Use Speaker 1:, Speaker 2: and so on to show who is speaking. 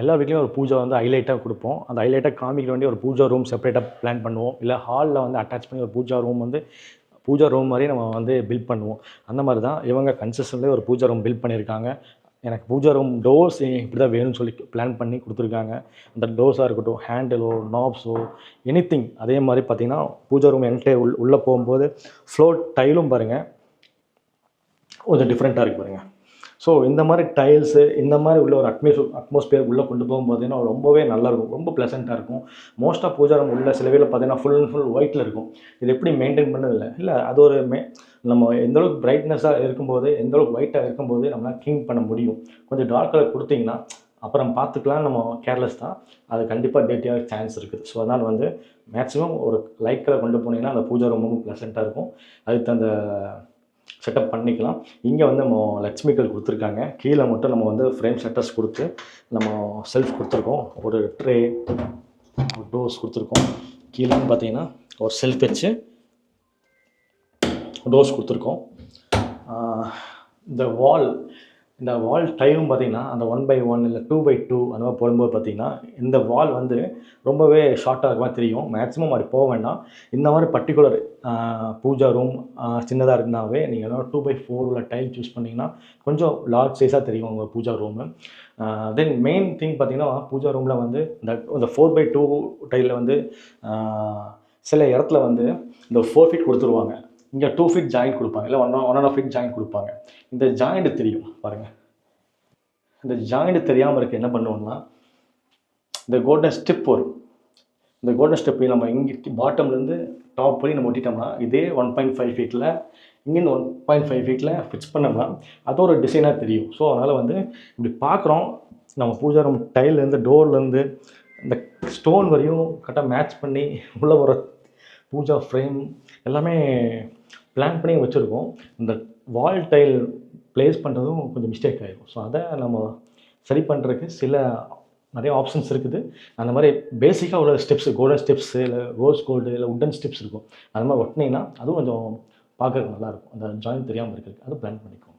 Speaker 1: எல்லா வீட்லேயும் ஒரு பூஜை வந்து ஹைலைட்டாக கொடுப்போம். அந்த ஹைலைட்டாக காமிக்க வேண்டிய ஒரு பூஜா ரூம் செப்பரேட்டாக பிளான் பண்ணுவோம். இல்லை ஹாலில் வந்து அட்டாச் பண்ணி ஒரு பூஜா ரூம் வந்து பூஜா ரூம் மாதிரி நம்ம வந்து பில்ட் பண்ணுவோம். அந்த மாதிரி தான் இவங்க கன்செஷன்லேயே ஒரு பூஜா ரூம் பில்ட் பண்ணியிருக்காங்க. எனக்கு பூஜா ரூம் டோர்ஸ் இப்படி தான் வேணும்னு சொல்லி பிளான் பண்ணி கொடுத்துருக்காங்க. அந்த டோர்ஸாக இருக்கட்டும் ஹேண்டிலோ நாப்ஸோ எனி திங் அதே மாதிரி பார்த்தீங்கன்னா பூஜா ரூம் என்கிட்ட உள் உள்ளே போகும்போது ஃப்ளோர் டைலும் பாருங்கள் கொஞ்சம் டிஃப்ரெண்ட்டாக இருக்குது பாருங்கள் ஸோ இந்த மாதிரி டைல்ஸு இந்த மாதிரி உள்ள ஒரு அட்மிஸ் அட்மாஸ்பியர் உள்ளே கொண்டு போகும்போது பார்த்தீங்கன்னா ரொம்பவே நல்லாயிருக்கும் ரொம்ப ப்ளசண்ட்டாக இருக்கும். மோஸ்ட்டாக பூஜா ரூம் உள்ள சில பார்த்தீங்கன்னா ஃபுல் அண்ட் ஃபுல் ஒயிட்டில் இருக்கும். இது எப்படி மெயின்டைன் பண்ணதில்லை? இல்லை அது ஒரு மே நம்ம எந்தளவுக்கு பிரைட்னஸாக இருக்கும்போது எந்த அளவுக்கு ஒயிட்டாக இருக்கும்போது நம்மளால் க்ளீன் பண்ண முடியும். கொஞ்சம் டார்க் கலர் கொடுத்தீங்கன்னா அப்புறம் பார்த்துக்கலாம் நம்ம கேர்லெஸ் தான். அது கண்டிப்பாக டேட்டியாக சான்ஸ் இருக்குது. ஸோ அதனால் வந்து மேக்ஸிமம் ஒரு லைட் கலர் கொண்டு போனீங்கன்னா அந்த பூஜா ரூம் ரொம்ப ப்ளசண்ட்டாக இருக்கும். அதுக்கு அந்த செட்டப் பண்ணிக்கலாம். இங்கே வந்து நம்ம லட்சுமிகள் கொடுத்துருக்காங்க. கீழே மட்டும் நம்ம வந்து ஃப்ரேம் செட்டர்ஸ் கொடுத்து நம்ம செல்ஃப் கொடுத்துருக்கோம். ஒரு ட்ரே ஒரு டோர்ஸ் கொடுத்துருக்கோம். கீழேன்னு பார்த்தீங்கன்னா ஒரு செல்ஃப் வச்சு டோர்ஸ் கொடுத்துருக்கோம். இந்த வால் இந்த வால் டைலும் பார்த்தீங்கன்னா அந்த ஒன் பை ஒன் இல்லை டூ பை டூ அந்த மாதிரி போடும்போது பார்த்தீங்கன்னா இந்த வால் வந்து ரொம்பவே ஷார்ட்டாக இருக்க மாதிரி தெரியும். மேக்ஸிமம் அப்படி போக வேண்டாம். இந்த மாதிரி பர்டிகுலர் பூஜா ரூம் சின்னதாக இருந்தாவே நீங்கள் டூ பை ஃபோர் உள்ள டைல் சூஸ் பண்ணிங்கன்னா கொஞ்சம் லார்ஜ் சைஸாக தெரியும் உங்கள் pooja room then main thing பார்த்தீங்கன்னா பூஜா ரூமில் வந்து இந்த இந்த ஃபோர் பை டூ டைலில் வந்து சில இடத்துல வந்து இந்த ஃபோர் ஃபீட் கொடுத்துருவாங்க. இங்கே டூ ஃபிட் ஜாயிண்ட் கொடுப்பாங்க. இல்லை one one and half fit joint கொடுப்பாங்க. இந்த ஜாயிண்ட் தெரியும். பாருங்கள் இந்த ஜாயிண்ட் தெரியாமல் இருக்க என்ன பண்ணுவோம்னா இந்த கோல்டன் ஸ்டெப் வரும். இந்த கோல்டன் ஸ்டெப்பை நம்ம இங்கே பாட்டம்லேருந்து டாப் பண்ணி நம்ம ஒட்டிட்டோம்னா இதே ஒன் பாயிண்ட் ஃபைவ் ஃபீட்டில் இங்கேருந்து ஒன் பாயிண்ட் ஃபைவ் ஃபீட்டில் ஃபிக்ஸ் பண்ணோம்னா அது ஒரு டிசைனாக தெரியும். ஸோ அதனால் வந்து இப்படி பார்க்குறோம் நம்ம பூஜா ரூம் டைல்லேருந்து டோர்லேருந்து இந்த ஸ்டோன் வரையும் கரெக்டாக மேட்ச் பண்ணி உள்ளே வர பூஜா ஃப்ரேம் எல்லாமே பிளான் பண்ணி வச்சுருக்கோம். இந்த வால் டைல் ப்ளேஸ் பண்ணுறதும் கொஞ்சம் மிஸ்டேக் ஆகிடும் ஸோ அதை நம்ம சரி பண்ணுறதுக்கு சில நிறைய ஆப்ஷன்ஸ் இருக்குது. அந்த மாதிரி பேசிக்காக உள்ள ஸ்டெப்ஸ் கோல்டன் ஸ்டெப்ஸு இல்லை ரோஸ் கோல்டு இல்லை உட்டன் ஸ்டெப்ஸ் இருக்கும். அந்த மாதிரி ஒட்டினீங்கன்னா அதுவும் கொஞ்சம் பார்க்குறதுக்கு நல்லாயிருக்கும் அந்த ஜாயின் தெரியாமல் இருக்கிறதுக்கு அது பிளான் பண்ணிக்கோங்க